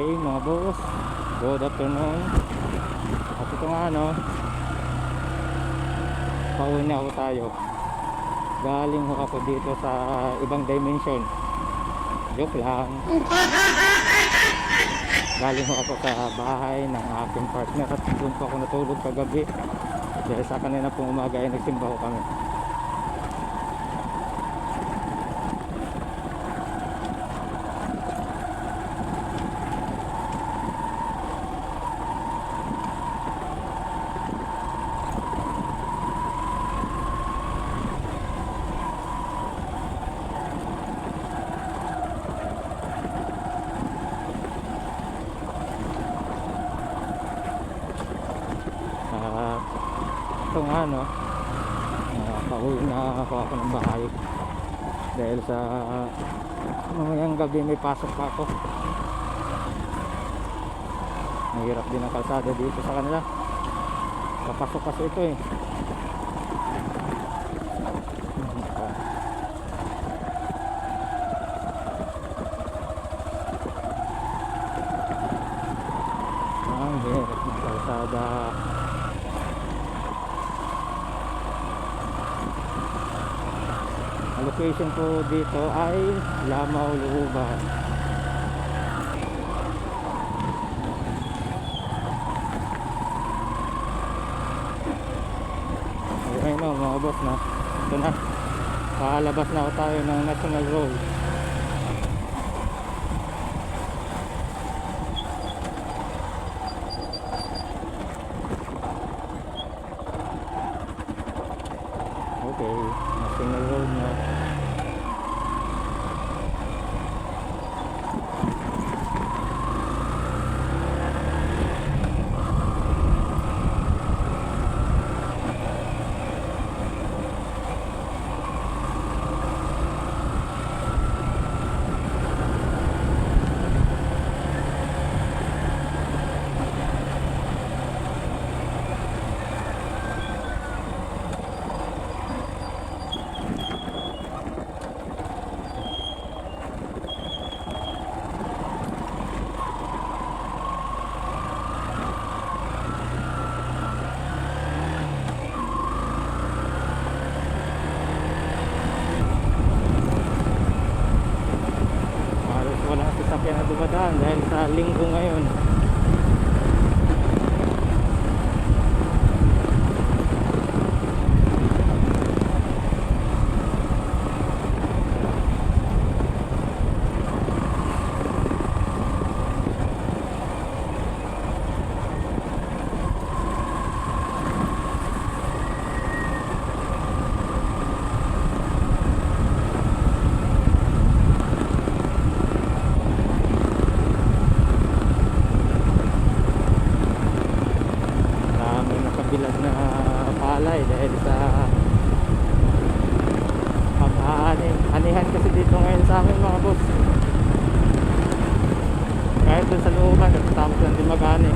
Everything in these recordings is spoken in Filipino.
Good afternoon. At ito nga ano, pauwi ako tayo. Galing ho ako dito sa ibang dimension. Joke lang. Galing ho ako sa bahay ng aking partner at doon po ako natulog kagabi. Dahil sa kanina pong umaga ay nagsimba ho kami. Ito nga no, uh, pauwi na ako ng bahay dahil sa mamayang gabi may pasok pa ako. Mahirap din ang kalsada dito sa kanila. Papasok kasi ito eh. Ang hirap ng kalsada. Location ko dito ay Lamaw, Luhuban. Okay na mga boss na. Ito na. Pakalabas na tayo ng National Road. Okay, National Road na. Halos walang sasakyan na dumadaan dahil sa linggo ngayon. Marami nakabilad na palay dahil sa pag-aanin. Anihan kasi dito ngayon sa amin mga boss. Kahit dun sa looban, natatapos lang din mag-ani.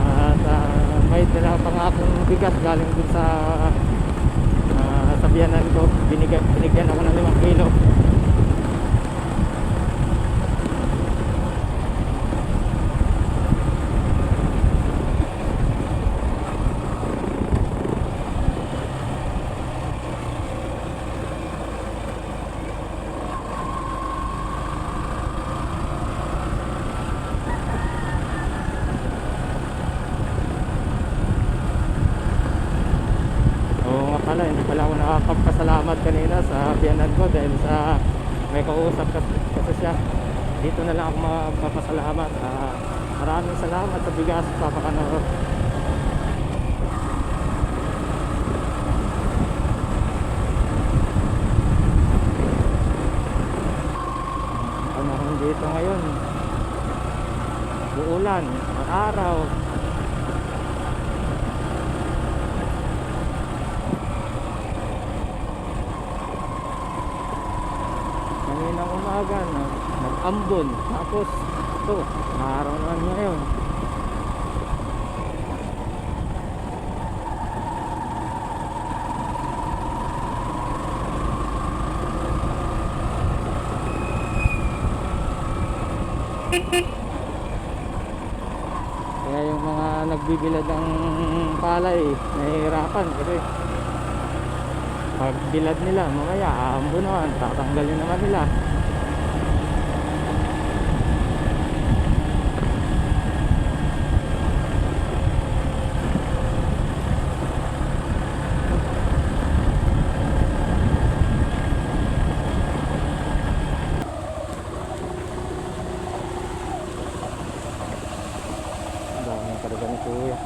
At ah, may dala pa nga akong bigas galing dun sa uh, sabihanan ko. Binigyan, binigyan ako ng 5 kilo. Oo nga pala, hindi pala ako nakakapasalamat kanina sa biyanan ko dahil sa may kausap kasi, kasi siya. Dito na lang ako magpapasalamat. Ah, maraming salamat sa bigas, Papa Kanoro. Panahon dito ngayon. Uulan, araw, kaninang umaga nag, nag-ambon tapos ito araw naman ngayon Kaya yung mga nagbibilad ng palay, nahihirapan kasi pag bilad nila, mamaya aambunuan, tatanggalin naman nila. Ang dami ng karga ni Kuya.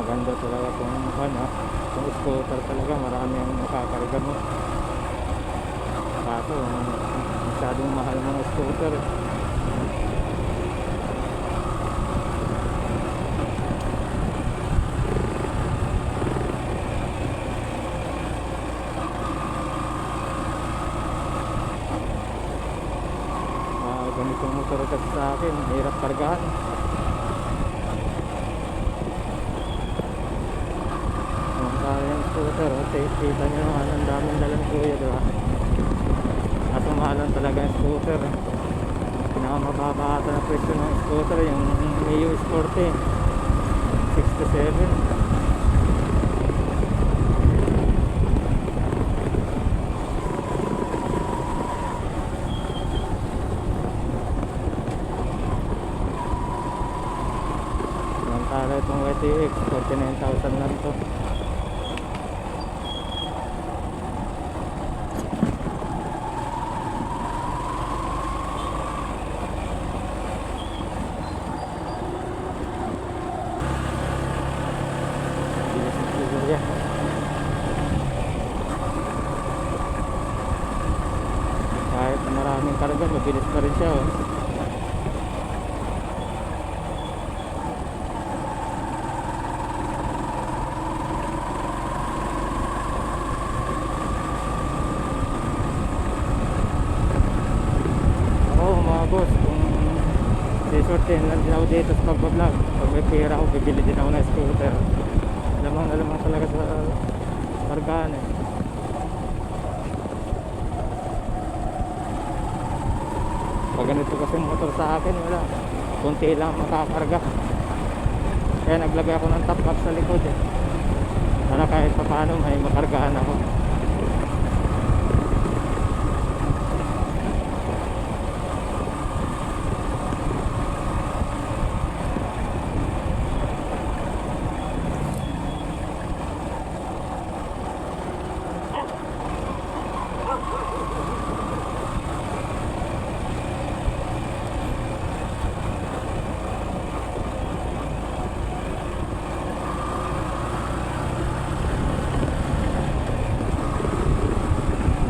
Maganda talaga kung ano, kung scooter talaga marami ang makakarga mo. Kaso, masyadong mahal ng scooter. Ah, ganitong motor kasi sa akin, hirap kargahan. Ang kaya yung scooter, oh, kita nyo naman, ang daming dalang kuya, di ba? At umalan talaga yung scooter. Pinakamababa ata na presyo ng scooter, yung Mio Sporty. 67. Samantala itong YTX, 49,000 lang to. Bilis ng siguro yan. Kahit na maraming mabilis pa rin siya. Oh. Sisortin lang din ako dito sa pagbablog, pag may pera ako, bibili din ako ng scooter. Lamang na lamang talaga sa kargaan eh. Pag ganito kasi motor sa akin, wala. Kunti lang makakarga. Kaya naglagay ako ng top box sa likod eh. Para kahit pa paano may makargahan ako.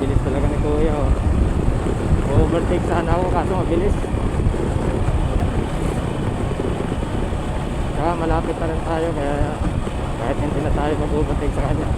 Bilis talaga ni Kuya oh. Overtake sana ako kaso mabilis. Saka malapit na rin tayo kaya kahit hindi na tayo mag-overtake sa kanya.